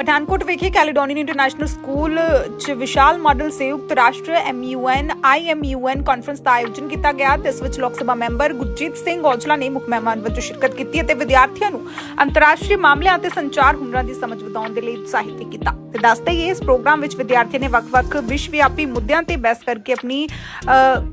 ਪਠਾਨਕੋਟ ਵਿਖੇ ਕੈਲੀਡੋਨੀਅਨ international school 'ਚ ਵਿਸ਼ਾਲ model ਸੰਯੁਕਤ ਰਾਸ਼ਟਰ ਐਮਯੂਐਨ ਆਈਐਮਯੂਐਨ ਕਾਨਫਰੰਸ ਦਾ ਆਯੋਜਨ ਕੀਤਾ ਗਿਆ ਤੇ ਵਿੱਚ ਲੋਕ ਸਭਾ ਮੈਂਬਰ ਗੁਰਜੀਤ ਸਿੰਘ ਔਜਲਾ ਨੇ ਮੁੱਖ ਮਹਿਮਾਨ ਵਜੋਂ ਸ਼ਿਰਕਤ ਕੀਤੀ ਅਤੇ ਵਿਦਿਆਰਥੀਆਂ ਨੂੰ ਅੰਤਰਰਾਸ਼ਟਰੀ ਮਾਮਲਿਆਂ ਅਤੇ ਸੰਚਾਰ ਹੁਨਰਾਂ ਦੀ ਸਮਝ ਵਧਾਉਣ ਦੇ ਲਈ ਉਤਸ਼ਾਹਿਤ ਕੀਤਾ। ਤੇ ਦੱਸਦੇ ਹੀ ਇਸ ਪ੍ਰੋਗਰਾਮ ਵਿੱਚ ਵਿਦਿਆਰਥੀਆਂ ਨੇ ਵੱਖ-ਵੱਖ ਵਿਸ਼ਵਵਿਆਪੀ ਮੁੱਦਿਆਂ ਤੇ ਬਹਿਸ ਕਰਕੇ ਆਪਣੀ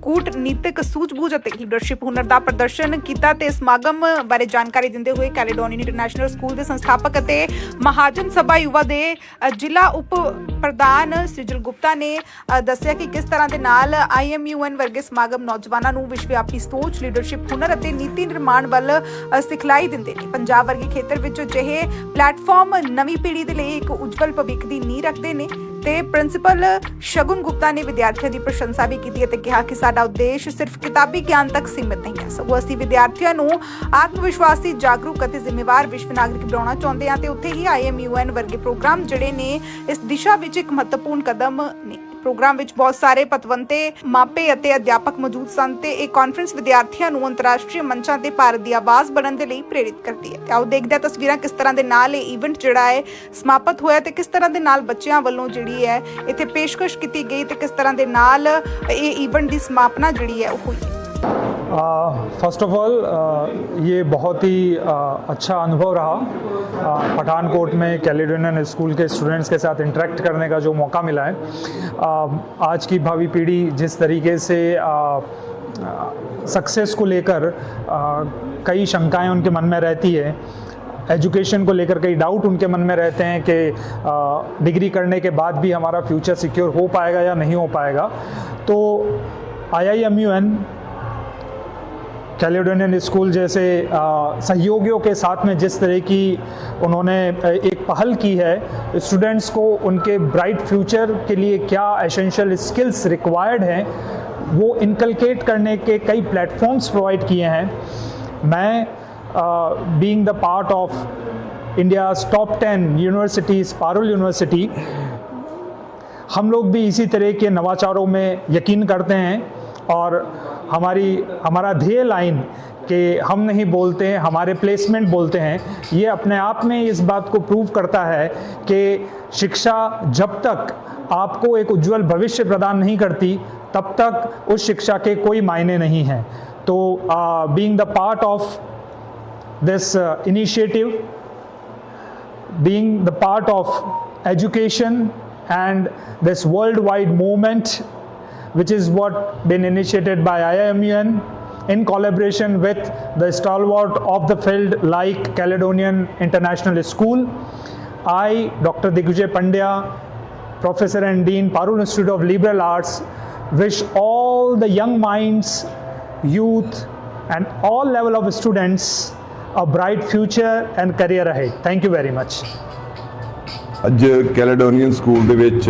ਕੂਟਨੀਤਿਕ ਸੂਝ-ਬੂਝ ਅਤੇ ਲੀਡਰਸ਼ਿਪ ਹੁਨਰ ਦਾ ਪ੍ਰਦਰਸ਼ਨ ਕੀਤਾ ਤੇ ਸਮਾਗਮ ਬਾਰੇ ਜਾਣਕਾਰੀ ਦਿੰਦੇ ਹੋਏ ਕੈਲੀਡੋਨੀਅਨ ਇੰਟਰਨੈਸ਼ਨਲ ਸਕੂਲ ਦੇ ਸੰਸਥਾਪਕ ਅਤੇ ਮਹਾਜਨ ਸਭਾ ਯੁਵਾ ਦੇ ਜ਼ਿਲ੍ਹਾ ਉਪ ਪ੍ਰਧਾਨ ਸ੍ਰੀਜਲ ਗੁਪਤਾ ਨੇ ਦੱਸਿਆ ਕਿ ਕਿਸ ਤਰ੍ਹਾਂ ਦੇ ਨਾਲ ਆਈਐਮਯੂਐਨ ਵਰਗੇ ਸਮਾਗਮ ਨੌਜਵਾਨਾਂ ਨੂੰ ਵਿਸ਼ਵਵਿਆਪੀ ਸੋਚ, ਲੀਡਰਸ਼ਿਪ, ਹੁਨਰ ਅਤੇ ਨੀਤੀ ਨਿਰਮਾਣ ਵੱਲ ਸਿਖਲਾਈ ਦਿੰਦੇ ਨੇ। ਪੰਜਾਬ ਵਰਗੇ ਖੇਤਰ ਵਿੱਚ ਅਜਿਹੇ ਪਲੇਟਫਾਰਮ ਨਵੀਂ ਪੀੜ੍ਹੀ ਦੇ ਲਈ ਇੱਕ ਉਜਵਲ ਭਵਿੱਖ ਦੀ ਨੀਂਹ ਰੱਖਦੇ ਨੇ। ਤੇ ਪ੍ਰਿੰਸੀਪਲ ਸ਼ਗੁਨ ਗੁਪਤਾ ਨੇ ਵਿਦਿਆਰਥੀਆਂ ਦੀ ਪ੍ਰਸ਼ੰਸਾ ਵੀ ਕੀਤੀ ਅਤੇ ਕਿਹਾ ਕਿ ਸਾਡਾ ਉਦੇਸ਼ ਸਿਰਫ ਕਿਤਾਬੀ ਗਿਆਨ ਤੱਕ ਸੀਮਿਤ ਨਹੀਂ ਹੈ। ਸਗੋਂ ਅਸੀਂ ਵਿਦਿਆਰਥੀਆਂ ਨੂੰ ਆਤਮ ਵਿਸ਼ਵਾਸੀ, ਜਾਗਰੂਕ ਅਤੇ ਜ਼ਿੰਮੇਵਾਰ ਵਿਸ਼ਵ ਨਾਗਰਿਕ ਬਣਾਉਣਾ ਚਾਹੁੰਦੇ ਹਾਂ ਤੇ ਉੱਥੇ ਹੀ ਆਈਐਮਯੂਐਨ ਵਰਗੇ ਪ੍ਰੋਗਰਾਮ ਜਿਹੜੇ ਨੇ, ਇਸ ਦਿਸ਼ਾ ਵਿੱਚ ਇੱਕ ਮਹੱਤਵਪੂਰਨ ਕਦਮ ਨੇ। ਪ੍ਰੋਗਰਾਮ ਵਿੱਚ ਬਹੁਤ ਸਾਰੇ ਪਤਵੰਤੇ, ਮਾਪੇ ਅਤੇ ਅਧਿਆਪਕ ਮੌਜੂਦ ਸਨ ਤੇ ਇਹ ਕਾਨਫਰੰਸ ਵਿਦਿਆਰਥੀਆਂ ਨੂੰ ਅੰਤਰਰਾਸ਼ਟਰੀ ਮੰਚਾਂ ਤੇ ਭਾਰਤ ਦੀ ਆਵਾਜ਼ ਬਣਨ ਦੇ ਲਈ ਪ੍ਰੇਰਿਤ ਕਰਦੀ ਹੈ। ਤੇ ਆਓ ਦੇਖਦੇ ਹਾਂ ਤਸਵੀਰਾਂ ਕਿਸ ਤਰ੍ਹਾਂ ਦੇ ਨਾਲ ਇਹ ਇਵੈਂਟ ਜਿਹੜਾ ਹੈ ਸਮਾਪਤ ਹੋਇਆ ਤੇ ਕਿਸ ਤਰ੍ਹਾਂ ਦੇ ਨਾਲ ਬੱਚਿਆਂ ਵੱਲੋਂ ਜਿਹੜੀ ਹੈ ਇੱਥੇ ਪੇਸ਼ਕਸ਼ ਕੀਤੀ ਗਈ ਤੇ ਕਿਸ ਤਰ੍ਹਾਂ ਦੇ ਨਾਲ ਇਹ ਇਵੈਂਟ ਦੀ ਸਮਾਪਨਾ ਜਿਹੜੀ ਹੈ ਉਹ ਹੋਈ। फ़र्स्ट ऑफ़ ऑल ये बहुत ही uh, अच्छा अनुभव रहा। uh, पठानकोट में कैलिडोनियन स्कूल के स्टूडेंट्स के साथ इंटरेक्ट करने का जो मौका मिला है। uh, आज की भावी पीढ़ी जिस तरीके से सक्सेस uh, को लेकर uh, कई शंकाएँ उनके मन में रहती है एजुकेशन को लेकर कई डाउट उनके मन में रहते हैं कि डिग्री करने के बाद भी हमारा फ्यूचर सिक्योर हो पाएगा या नहीं हो पाएगा। तो I I M U N Caledonian school जैसे सहयोगियों के साथ में जिस तरह की उन्होंने एक पहल की है स्टूडेंट्स को उनके ब्राइट फ्यूचर के लिए क्या एसेंशियल स्किल्स रिक्वायर्ड हैं, वो इनकलकेट करने के कई प्लेटफॉर्म्स प्रोवाइड किए हैं। मैं being the part of India top ten universities Parul university हम लोग भी इसी तरह के नवाचारों में यकीन करते हैं और हमारी, हमारा ध्येय लाइन कि हम नहीं बोलते हैं, हमारे प्लेसमेंट बोलते हैं, ये अपने आप में इस बात को प्रूव करता है कि शिक्षा जब तक आपको एक उज्जवल भविष्य प्रदान नहीं करती, तब तक उस शिक्षा के कोई मायने नहीं हैं। तो being the part of this initiative initiative the part of education and this world wide movement which is what been initiated by IIMUN in collaboration with the stalwart of the field like Caledonian International School I Dr. Digvijay Pandya Professor and Dean Parul Institute of Liberal Arts wish all the young minds youth and all level of students a bright future and career ahead. Thank you very much. ਅੱਜ ਕੈਲੇਡੋਨੀਅਨ school ਦੇ ਵਿੱਚ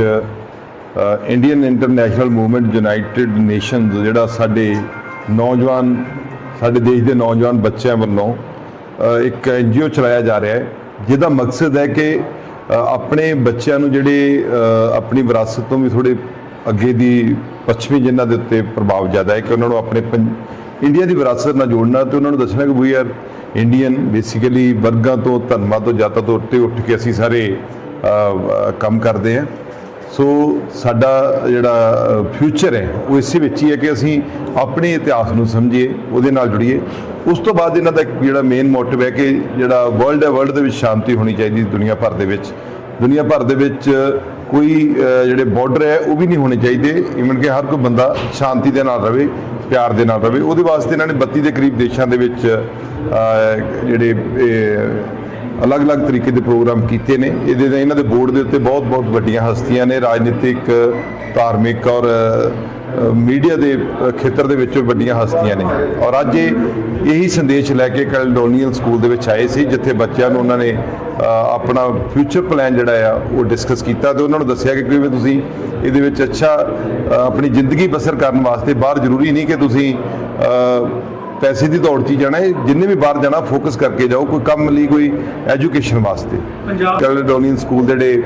Indian international movement united nations ਜਿਹੜਾ ਸਾਡੇ ਨੌਜਵਾਨ ਸਾਡੇ ਦੇਸ਼ ਦੇ ਨੌਜਵਾਨ ਬੱਚਿਆਂ ਵੱਲੋਂ ਅ, ਇੱਕ ਐਨਜੀਓ ਚਲਾਇਆ ਜਾ ਰਿਹਾ ਹੈ ਜਿਹਦਾ ਮਕਸਦ ਹੈ ਕਿ ਆਪਣੇ ਬੱਚਿਆਂ ਨੂੰ ਜਿਹੜੇ ਆਪਣੀ ਵਿਰਾਸਤ ਤੋਂ ਵੀ ਥੋੜੇ ਅੱਗੇ ਦੀ ਪੱਛਮੀ ਜਿਨ੍ਹਾਂ ਦੇ ਉੱਤੇ ਪ੍ਰਭਾਵ ਜ਼ਿਆਦਾ ਹੈ ਕਿ ਉਹਨਾਂ ਨੂੰ ਆਪਣੇ ਪੰਜ- ਇੰਡੀਆ ਦੀ ਵਿਰਾਸਤ ਨਾਲ ਜੋੜਨਾ ਤੇ ਉਹਨਾਂ ਨੂੰ ਦੱਸਣਾ ਕਿ ਵੀ ਯਾਰ ਇੰਡੀਅਨ ਬੇਸਿਕਲੀ ਵਰਗਾਂ ਤੋਂ ਧਰਮਾਂ ਤੋਂ ਜਾਤਾਂ ਤੋਂ ਉੱਤੇ ਉੱਠ ਕੇ ਅਸੀਂ ਸਾਰੇ ਕੰਮ ਕਰਦੇ ਹਾਂ। ਸੋ ਸਾਡਾ ਜਿਹੜਾ ਫਿਊਚਰ ਹੈ, ਉਹ ਇਸੇ ਵਿੱਚ ਹੀ ਹੈ ਕਿ ਅਸੀਂ ਆਪਣੇ ਇਤਿਹਾਸ ਨੂੰ ਸਮਝੀਏ, ਉਹਦੇ ਨਾਲ ਜੁੜੀਏ। ਉਸ ਤੋਂ ਬਾਅਦ ਇਹਨਾਂ ਦਾ ਇੱਕ ਜਿਹੜਾ ਮੇਨ ਮੋਟਿਵ ਹੈ ਕਿ ਜਿਹੜਾ ਵਰਲਡ ਹੈ ਵਰਲਡ ਦੇ ਵਿੱਚ ਸ਼ਾਂਤੀ ਹੋਣੀ ਚਾਹੀਦੀ ਦੁਨੀਆ ਭਰ ਦੇ ਵਿੱਚ। ਦੁਨੀਆ ਭਰ ਦੇ ਵਿੱਚ ਕੋਈ ਜਿਹੜੇ ਬਾਰਡਰ ਹੈ, ਉਹ ਵੀ ਨਹੀਂ ਹੋਣੇ ਚਾਹੀਦੇ। ਇਵਨ ਕਿ ਹਰ ਕੋਈ ਬੰਦਾ ਸ਼ਾਂਤੀ ਦੇ ਨਾਲ ਰਹੇ ਪਿਆਰ ਦੇ ਨਾਲ ਰਹੇ ਉਹਦੇ ਵਾਸਤੇ ਇਹਨਾਂ ਨੇ 32 ਦੇ ਕਰੀਬ ਦੇਸ਼ਾਂ ਦੇ ਵਿੱਚ ਜਿਹੜੇ ਅਲੱਗ-ਅਲੱਗ ਤਰੀਕੇ ਦੇ ਪ੍ਰੋਗਰਾਮ ਕੀਤੇ ਨੇ। ਇਹਦੇ ਦੇ ਇਹਨਾਂ ਦੇ ਬੋਰਡ ਦੇ ਉੱਤੇ ਬਹੁਤ-ਬਹੁਤ ਵੱਡੀਆਂ ਹਸਤੀਆਂ ਨੇ। ਰਾਜਨੀਤਿਕ, ਧਾਰਮਿਕ ਔਰ ਮੀਡੀਆ ਦੇ ਖੇਤਰ ਦੇ ਵਿੱਚ ਵੱਡੀਆਂ ਹਸਤੀਆਂ ਨੇ। ਔਰ ਅੱਜ ਇਹ ਇਹੀ ਸੰਦੇਸ਼ ਲੈ ਕੇ ਕੈਲਡੋਨੀਅਨ ਸਕੂਲ ਦੇ ਵਿੱਚ ਆਏ ਸੀ, ਜਿੱਥੇ ਬੱਚਿਆਂ ਨੂੰ ਉਹਨਾਂ ਨੇ ਆਪਣਾ ਫਿਊਚਰ ਪਲਾਨ ਜਿਹੜਾ ਆ, ਉਹ ਡਿਸਕਸ ਕੀਤਾ ਤੇ ਉਹਨਾਂ ਨੂੰ ਦੱਸਿਆ ਕਿ ਕਿਵੇਂ ਤੁਸੀਂ ਇਹਦੇ ਵਿੱਚ ਅੱਛਾ ਆਪਣੀ ਜ਼ਿੰਦਗੀ ਬਸਰ ਕਰਨ ਵਾਸਤੇ ਬਾਹਰ ਜ਼ਰੂਰੀ ਨਹੀਂ ਕਿ ਤੁਸੀਂ ਪੈਸੇ ਦੀ ਦੌੜ 'ਚ ਜਾਣਾ ਹੈ। ਜਿੰਨੇ ਵੀ ਬਾਹਰ ਜਾਣਾ ਫੋਕਸ ਕਰਕੇ ਜਾਓ। ਕੋਈ ਕੰਮ ਲਈ ਕੋਈ ਐਜੂਕੇਸ਼ਨ ਵਾਸਤੇ। ਕੈਲੇਡੋਨੀਅਨ ਸਕੂਲ ਦੇ ਜਿਹੜੇ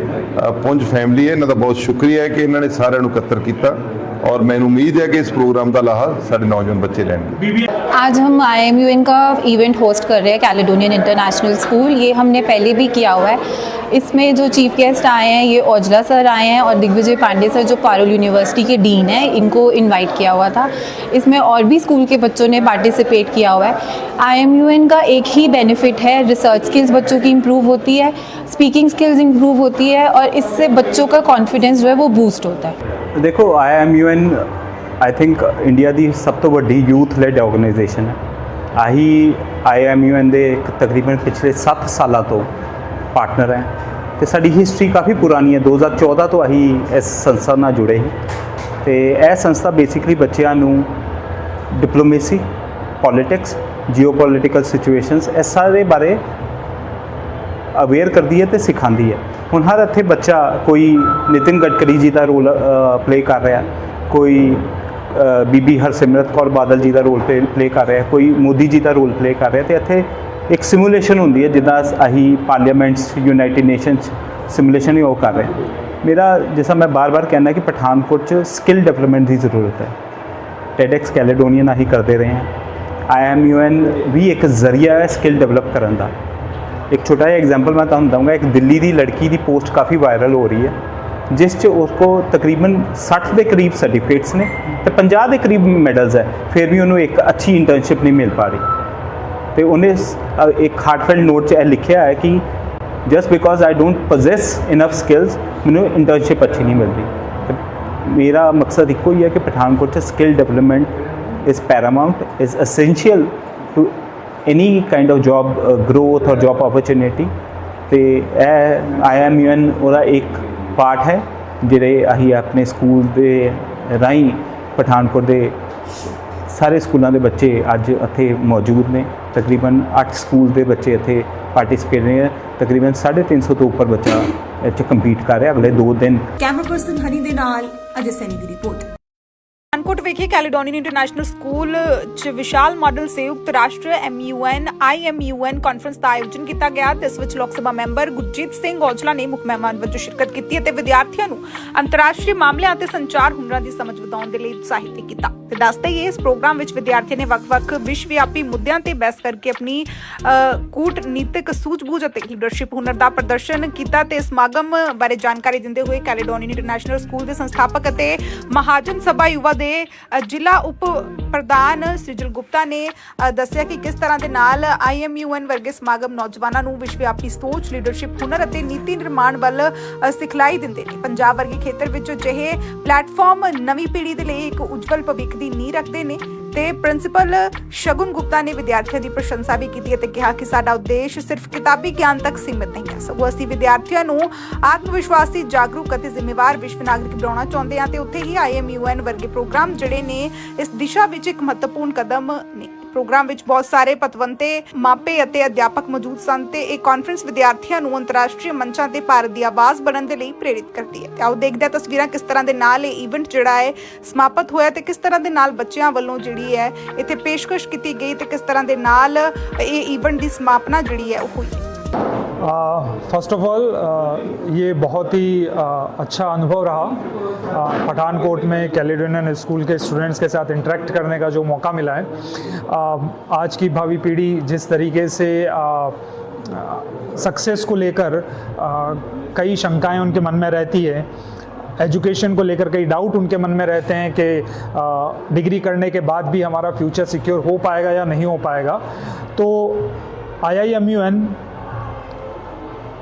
ਪੁੰਜ ਫੈਮਿਲੀ ਹੈ ਇਹਨਾਂ ਦਾ ਬਹੁਤ ਸ਼ੁਕਰੀਆ ਹੈ ਕਿ ਇਹਨਾਂ ਨੇ ਸਾਰਿਆਂ ਨੂੰ ਇਕੱਤਰ ਕੀਤਾ। और मैंने उम्मीद है कि इस प्रोग्राम का लाहा सारे नौजवान बच्चे लेंगे। आज हम आई एम यू एन का इवेंट होस्ट कर रहे हैं कैलिडोनियन इंटरनेशनल स्कूल ये हमने पहले भी किया हुआ है। इसमें जो चीफ गेस्ट आए हैं, ये ओजला सर आए हैं और दिग्विजय पांडे सर जो पारुल यूनिवर्सिटी के डीन हैं, इनको इनवाइट किया हुआ था। इसमें और भी स्कूल के बच्चों ने पार्टिसिपेट किया हुआ है। आई का एक ही बेनिफिट है रिसर्च स्किल्स बच्चों की इम्प्रूव होती है स्पीकिंग स्किल्स इम्प्रूव होती है और इससे बच्चों का कॉन्फिडेंस जो है वो बूस्ट होता है। ਦੇਖੋ ਆਈਐਮਯੂਐਨ ਆਈ ਥਿੰਕ ਇੰਡੀਆ ਦੀ ਸਭ ਤੋਂ ਵੱਡੀ ਯੂਥ ਲੈਡ ਆਰਗੇਨਾਈਜੇਸ਼ਨ ਹੈ। ਆਹੀ ਆਈਐਮਯੂਐਨ ਦੇ ਤਕਰੀਬਨ ਪਿਛਲੇ 7 ਸਾਲਾਂ ਤੋਂ ਪਾਰਟਨਰ ਹੈ। ਤੇ ਸਾਡੀ ਹਿਸਟਰੀ ਕਾਫੀ ਪੁਰਾਣੀ ਹੈ। 2014 ਤੋਂ ਅਸੀਂ ਇਸ ਸੰਸਥਾ ਨਾਲ ਜੁੜੇ ਸੀ। ਤੇ ਇਹ ਸੰਸਥਾ ਬੇਸਿਕਲੀ ਬੱਚਿਆਂ ਨੂੰ ਡਿਪਲੋਮੇਸੀ ਪੋਲਿਟਿਕਸ ਜੀਓਪੋਲਿਟੀਕਲ ਸਿਚੁਏਸ਼ਨਸ ਇਹ ਸਾਰੇ ਬਾਰੇ ਅਵੇਅਰ ਕਰਦੀ ਹੈ ਤੇ ਸਿਖਾਉਂਦੀ ਹੈ। ਹੁਣ ਹਰ ਇੱਥੇ ਬੱਚਾ ਕੋਈ ਨਿਤਿਨ ਗਡਕਰੀ ਜੀ ਦਾ ਰੋਲ ਪਲੇ ਕਰ ਰਿਹਾ, ਕੋਈ ਬੀਬੀ ਹਰਸਿਮਰਤ ਕੌਰ ਬਾਦਲ ਜੀ ਦਾ ਰੋਲ ਪਲੇ ਕਰ ਰਿਹਾ, ਕੋਈ ਮੋਦੀ ਜੀ ਦਾ ਰੋਲ ਪਲੇ ਕਰ ਰਿਹਾ ਤੇ ਇੱਥੇ ਇੱਕ ਸਿਮੂਲੇਸ਼ਨ ਹੁੰਦੀ ਹੈ ਜਿੱਦਾਂ ਅਸੀਂ ਪਾਰਲੀਮੈਂਟਸ ਯੂਨਾਈਟਿਡ ਨੇਸ਼ਨਸ ਸਿਮੂਲੇਸ਼ਨ ਹੀ ਉਹ ਕਰ ਰਹੇ। ਹਾਂ। ਮੇਰਾ ਜਿਵੇਂ ਮੈਂ ਬਾਰ-ਬਾਰ ਕਹਿੰਦਾ ਕਿ ਪਠਾਨਕੋਟ 'ਚ ਸਕਿੱਲ ਡਿਵੈਲਪਮੈਂਟ ਦੀ ਜ਼ਰੂਰਤ ਹੈ। ਟੈਡੈਕਸ ਕੈਲੇਡੋਨੀਅਨ ਅਸੀਂ ਕਰਦੇ ਰਹੇ ਹਾਂ। ਆਈਐਮਯੂਐਨ ਵੀ ਇੱਕ ਜ਼ਰੀਆ ਹੈ ਸਕਿੱਲ ਡਿਵੈਲਪ ਕਰਨ ਦਾ। ਇੱਕ ਛੋਟਾ ਜਿਹਾ ਐਗਜ਼ਾਮਪਲ ਮੈਂ ਤੁਹਾਨੂੰ ਦਊਂਗਾ, ਇੱਕ ਦਿੱਲੀ ਦੀ ਲੜਕੀ ਦੀ ਪੋਸਟ ਕਾਫੀ ਵਾਇਰਲ ਹੋ ਰਹੀ ਹੈ, ਜਿਸ 'ਚ ਉਸ ਉਸਕੋ ਤਕਰੀਬਨ 60 ਦੇ ਕਰੀਬ ਸਰਟੀਫਿਕੇਟਸ ਨੇ ਤੇ 50 ਦੇ ਕਰੀਬ ਮੈਡਲਸ ਹੈ, ਫਿਰ ਵੀ ਉਹਨੂੰ ਇੱਕ ਅੱਛੀ ਇੰਟਰਨਸ਼ਿਪ ਨਹੀਂ ਮਿਲ ਪਾ ਰਹੀ। ਤੇ ਉਹਨੇ ਇੱਕ ਹਾਰਟਫੈਲਟ ਨੋਟ 'ਚ ਇਹ ਲਿਖਿਆ ਹੈ ਕਿ just because I don't possess enough skills ਮੈਨੂੰ ਇੰਟਰਨਸ਼ਿਪ ਅੱਛੀ ਨਹੀਂ ਮਿਲਦੀ। ਤੇ ਮੇਰਾ ਮਕਸਦ ਇੱਕੋ ਹੀ ਹੈ ਕਿ ਪਠਾਨਕੋਟ 'ਚ skill development is paramount is essential to any kind of job growth ਔਰ ਜੌਬ ਓਪਰਚੁਨਿਟੀ ਤੇ ਇਹ ਆਈਐਮਯੂਐਨ ਉਹਦਾ ਇੱਕ ਪਾਰਟ ਹੈ, ਜਿਹੜੇ ਅਸੀਂ ਆਪਣੇ ਸਕੂਲ ਦੇ ਰਾਹੀਂ ਪਠਾਨਕੋਟ ਦੇ ਸਾਰੇ ਸਕੂਲਾਂ ਦੇ ਬੱਚੇ ਅੱਜ ਇੱਥੇ ਮੌਜੂਦ ਨੇ। ਤਕਰੀਬਨ 8 ਸਕੂਲ ਦੇ ਬੱਚੇ ਇੱਥੇ ਪਾਰਟਿਸਿਪੇਟ ਨੇ ਤਕਰੀਬਨ 350 ਤੋਂ ਉੱਪਰ ਬੱਚਾ ਇੱਥੇ ਕੰਪੀਟ ਕਰ ਰਿਹਾ। ਅਗਲੇ 2 ਦਿਨ ਕੈਮਰਾ ਪਰਸਨ ਹਨੀ ਦੇ ਨਾਲ, ਅਜੇ ਸੈਨੀ ਦੀ ਰਿਪੋਰਟ ਪਠਾਨਕੋਟ ਵਿਖੇ ਕੈਲੀਡੋਨੀਅਨ ਇੰਟਰਨੈਸ਼ਨਲ ਸਕੂਲ ਚ ਵਿਸ਼ਾਲ ਮਾਡਲ ਸੰਯੁਕਤ ਰਾਸ਼ਟਰ ਐਮਯੂਐਨ ਆਈਐਮਯੂਐਨ ਕਾਨਫਰੰਸ ਦਾ ਆਯੋਜਨ ਕੀਤਾ ਗਿਆ। ਤੇ ਇਸ ਵਿੱਚ ਲੋਕ ਸਭਾ ਮੈਂਬਰ ਗੁਰਜੀਤ ਸਿੰਘ ਔਜਲਾ ਨੇ ਮੁੱਖ ਮਹਿਮਾਨ ਵਜੋਂ ਸ਼ਿਰਕਤ ਕੀਤੀ ਅਤੇ ਵਿਦਿਆਰਥੀਆਂ ਨੂੰ ਅੰਤਰਰਾਸ਼ਟਰੀ ਮਾਮਲਿਆਂ ਅਤੇ ਸੰਚਾਰ ਹੁਨਰਾਂ ਦੀ ਸਮਝ ਵਧਾਉਣ ਦੇ ਲਈ ਉਤਸ਼ਾਹਿਤ ਵੀ ਕੀਤਾ। ਤੇ ਦੱਸਦੇ ਹੀ ਇਸ ਪ੍ਰੋਗਰਾਮ ਵਿੱਚ ਵਿਦਿਆਰਥੀਆਂ ਨੇ ਵੱਖ-ਵੱਖ ਵਿਸ਼ਵਵਿਆਪੀ ਮੁੱਦਿਆਂ ਤੇ ਬਹਿਸ ਕਰਕੇ ਆਪਣੀ ਕੂਟਨੀਤਿਕ ਸੂਝ-ਬੂਝ ਅਤੇ ਲੀਡਰਸ਼ਿਪ ਹੁਨਰ ਦਾ ਪ੍ਰਦਰਸ਼ਨ ਕੀਤਾ ਤੇ ਸਮਾਗਮ ਬਾਰੇ ਜਾਣਕਾਰੀ ਦਿੰਦੇ ਹੋਏ ਕੈਲੇਡੋਨੀਅਨ ਇੰਟਰਨੈਸ਼ਨਲ ਸਕੂਲ ਦੇ ਸੰਸਥਾਪਕ ਅਤੇ ਮਹਾਜਨ ਸਭਾ ਯੁਵਾ ਦੇ ਜ਼ਿਲ੍ਹਾ ਉਪ ਪ੍ਰਧਾਨ ਸ੍ਰੀਜਲ ਗੁਪਤਾ ਨੇ ਦੱਸਿਆ ਕਿ ਕਿਸ ਤਰ੍ਹਾਂ ਦੇ ਨਾਲ ਆਈਐਮਯੂਐਨ ਵਰਗੇ ਸਮਾਗਮ ਨੌਜਵਾਨਾਂ ਨੂੰ ਵਿਸ਼ਵਵਿਆਪੀ ਸੋਚ, ਲੀਡਰਸ਼ਿਪ, ਹੁਨਰ ਅਤੇ ਨੀਤੀ ਨਿਰਮਾਣ ਵੱਲ ਸਿਖਲਾਈ ਦਿੰਦੇ ਨੇ। ਪੰਜਾਬ ਵਰਗੇ ਖੇਤਰ ਵਿੱਚ ਅਜਿਹੇ ਪਲੇਟਫਾਰਮ ਨਵੀਂ ਪੀੜ੍ਹੀ ਦੇ ਲਈ ਇੱਕ ਉਜਵਲ ਭਵਿੱਖ ਦੀ ਨੀਂਹ ਰੱਖਦੇ ਨੇ ਤੇ ਪ੍ਰਿੰਸੀਪਲ ਸ਼ਗੁਨ ਗੁਪਤਾ ਨੇ ਵਿਦਿਆਰਥੀਆਂ ਦੀ ਪ੍ਰਸ਼ੰਸਾ ਵੀ ਕੀਤੀ ਅਤੇ ਕਿਹਾ ਕਿ ਸਾਡਾ ਉਦੇਸ਼ ਸਿਰਫ ਕਿਤਾਬੀ ਗਿਆਨ ਤੱਕ ਸੀਮਿਤ ਨਹੀਂ ਹੈ। ਸਗੋਂ ਅਸੀਂ ਵਿਦਿਆਰਥੀਆਂ ਨੂੰ ਆਤਮ ਵਿਸ਼ਵਾਸੀ ਜਾਗਰੂਕ ਅਤੇ ਜ਼ਿੰਮੇਵਾਰ ਵਿਸ਼ਵ ਨਾਗਰਿਕ ਬਣਾਉਣਾ ਚਾਹੁੰਦੇ ਹਾਂ ਤੇ ਉੱਥੇ ਹੀ ਆਈਐਮਯੂਐਨ ਵਰਗੇ ਪ੍ਰੋਗਰਾਮ ਜਿਹੜੇ ਨੇ, ਇਸ ਦਿਸ਼ਾ ਵਿੱਚ ਇੱਕ ਮਹੱਤਵਪੂਰਨ ਕਦਮ ਨੇ। ਪ੍ਰੋਗਰਾਮ ਵਿੱਚ ਬਹੁਤ ਸਾਰੇ ਪਤਵੰਤੇ, ਮਾਪੇ ਅਤੇ ਅਧਿਆਪਕ ਮੌਜੂਦ ਸਨ ਤੇ ਇਹ ਕਾਨਫਰੰਸ ਵਿਦਿਆਰਥੀਆਂ ਨੂੰ ਅੰਤਰਰਾਸ਼ਟਰੀ ਮੰਚਾਂ ਤੇ ਭਾਰਤ ਦੀ ਆਵਾਜ਼ ਬਣਨ ਦੇ ਲਈ ਪ੍ਰੇਰਿਤ ਕਰਦੀ ਹੈ। ਤੇ ਆਓ ਦੇਖਦੇ ਹਾਂ ਤਸਵੀਰਾਂ ਕਿਸ ਤਰ੍ਹਾਂ ਦੇ ਨਾਲ ਇਹ ਇਵੈਂਟ ਜਿਹੜਾ ਹੈ ਸਮਾਪਤ ਹੋਇਆ ਤੇ ਕਿਸ ਤਰ੍ਹਾਂ ਦੇ ਨਾਲ ਬੱਚਿਆਂ ਵੱਲੋਂ ਜਿਹੜੀ ਹੈ ਇੱਥੇ ਪੇਸ਼ਕਸ਼ ਕੀਤੀ ਗਈ ਤੇ ਕਿਸ ਤਰ੍ਹਾਂ ਦੇ ਨਾਲ ਇਹ ਇਵੈਂਟ ਦੀ ਸਮਾਪਨਾ ਜਿਹੜੀ ਹੈ ਉਹ ਹੋਈ। फ़र्स्ट ऑफ़ ऑल ये बहुत ही अच्छा अनुभव रहा पठानकोट में कैलेडोनियन स्कूल के स्टूडेंट्स के साथ इंटरेक्ट करने का जो मौका मिला है। आज की भावी पीढ़ी जिस तरीके से सक्सेस को लेकर कई शंकाएँ उनके मन में रहती है एजुकेशन को लेकर कई डाउट उनके मन में रहते हैं कि डिग्री करने के बाद भी हमारा फ्यूचर सिक्योर हो पाएगा या नहीं हो पाएगा। तो I I M U N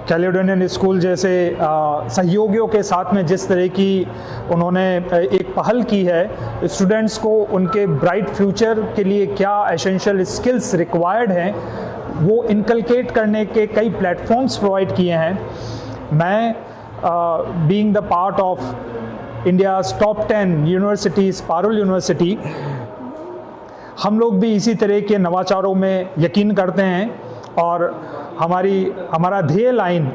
Caledonian school जैसे सहयोगियों के साथ में जिस तरह की उन्होंने एक पहल की है, स्टूडेंट्स को उनके ब्राइट फ्यूचर के लिए क्या एसेंशियल स्किल्स रिक्वायर्ड हैं, वो इनकलकेट करने के कई प्लेटफॉर्म्स प्रोवाइड किए हैं। मैं being the part of India's top ten universities Parul university हम लोग भी इसी तरह के नवाचारों में यकीन करते हैं। और हमारी, हमारा ध्येय लाइन